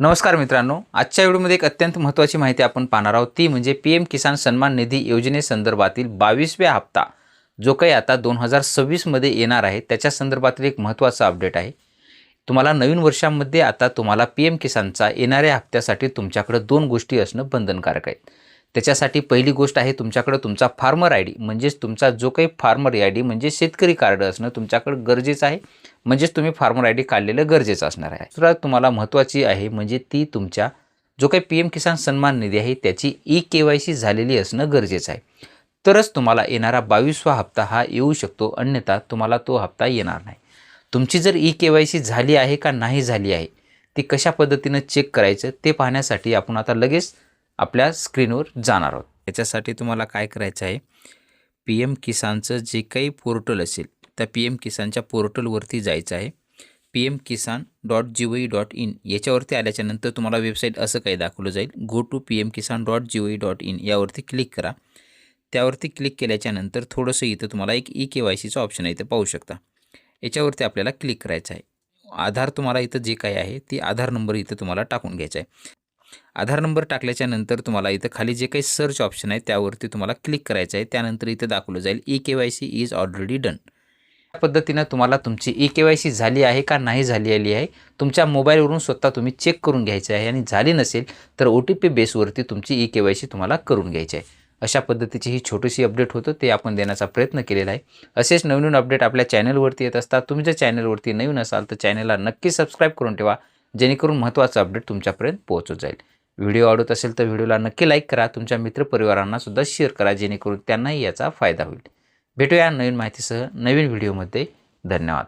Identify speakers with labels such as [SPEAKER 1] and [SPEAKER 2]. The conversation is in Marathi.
[SPEAKER 1] नमस्कार मित्रांनो आजच्या व्हिडिओमध्ये एक अत्यंत महत्त्वाची माहिती आपण पाहणार आहोत. ती म्हणजे पी एम किसान सन्मान निधी योजनेसंदर्भातील बावीसव्या हप्ता जो काही आता दोन हजार सव्वीसमध्ये येणार आहे. त्याच्या संदर्भातील एक महत्त्वाचा अपडेट आहे. तुम्हाला नवीन वर्षामध्ये आता तुम्हाला पी एम किसानचा येणाऱ्या हप्त्यासाठी तुमच्याकडं दोन गोष्टी असणं बंधनकारक आहेत त्याच्यासाठी पहिली गोष्ट आहे तुमच्याकडं तुमचा फार्मर आय डी. म्हणजेच तुमचा जो काही फार्मर आय डी म्हणजे शेतकरी कार्ड असणं तुमच्याकडं गरजेचं आहे. म्हणजेच तुम्ही फार्मर आय डी काढलेलं गरजेचं असणार आहे. दुसरा तुम्हाला महत्त्वाची आहे म्हणजे ती तुमच्या जो काही पी एम किसान सन्मान निधी आहे त्याची ई के वाय सी झालेली असणं गरजेचं आहे. तरच तुम्हाला येणारा बावीसवा हप्ता हा येऊ शकतो अन्यथा तुम्हाला तो हप्ता येणार नाही. तुमची जर ई के वाय सी झाली आहे का नाही झाली आहे ती कशा पद्धतीनं चेक करायचं ते पाहण्यासाठी आपण आता लगेच आपल्या स्क्रीनवर जाणार आहोत. याच्यासाठी तुम्हाला काय करायचं आहे? पी एम किसानचं जे काही पोर्टल असेल त्या पी एम किसानच्या पोर्टलवरती जायचं आहे. P M Kisan dot G O dot in याच्यावरती आल्याच्यानंतर तुम्हाला वेबसाईट असं काही दाखवलं जाईल. Go to P M Kisan dot G O dot in यावरती क्लिक करा. त्यावरती क्लिक केल्याच्यानंतर थोडंसं इथं तुम्हाला एक ई के वाय सीचं ऑप्शन आहे इथं पाहू शकता. याच्यावरती आपल्याला क्लिक करायचं आहे. आधार तुम्हाला इथं जे काही आहे ती आधार नंबर इथं तुम्हाला टाकून घ्यायचा आहे. आधार नंबर टाकल्याच्यानंतर तुम्हाला इथं खाली जे काही सर्च ऑप्शन आहे त्यावरती तुम्हाला क्लिक करायचं आहे. त्यानंतर इथं दाखवलं जाईल E K Y C is already done या पद्धतीनं तुम्हाला तुमची ई के वाय सी झाली आहे का नाही झाली आली आहे तुमच्या मोबाईलवरून स्वतः तुम्ही चेक करून घ्यायचे आहे. आणि झाली नसेल तर ओ टी पी बेसवरती तुमची ई के वाय सी तुम्हाला करून घ्यायची आहे. अशा पद्धतीची ही छोटीशी अपडेट होतं ते आपण देण्याचा प्रयत्न केलेला आहे. असेच नवीन अपडेट आपल्या चॅनलवरती येत असतात. तुम्ही जर चॅनलवरती नवीन असाल तर चॅनलला नक्की सबस्क्राईब करून ठेवा. जेणेकरून महत्त्वाचं अपडेट तुमच्यापर्यंत पोहोचत जाईल. व्हिडिओ आवडत असेल तर व्हिडिओला नक्की लाईक करा तुमच्या मित्रपरिवारांना सुद्धा शेअर करा जेणेकरून त्यांनाही याचा फायदा होईल. भेटूया नवीन माहितीसह नवीन व्हिडिओमध्ये. धन्यवाद.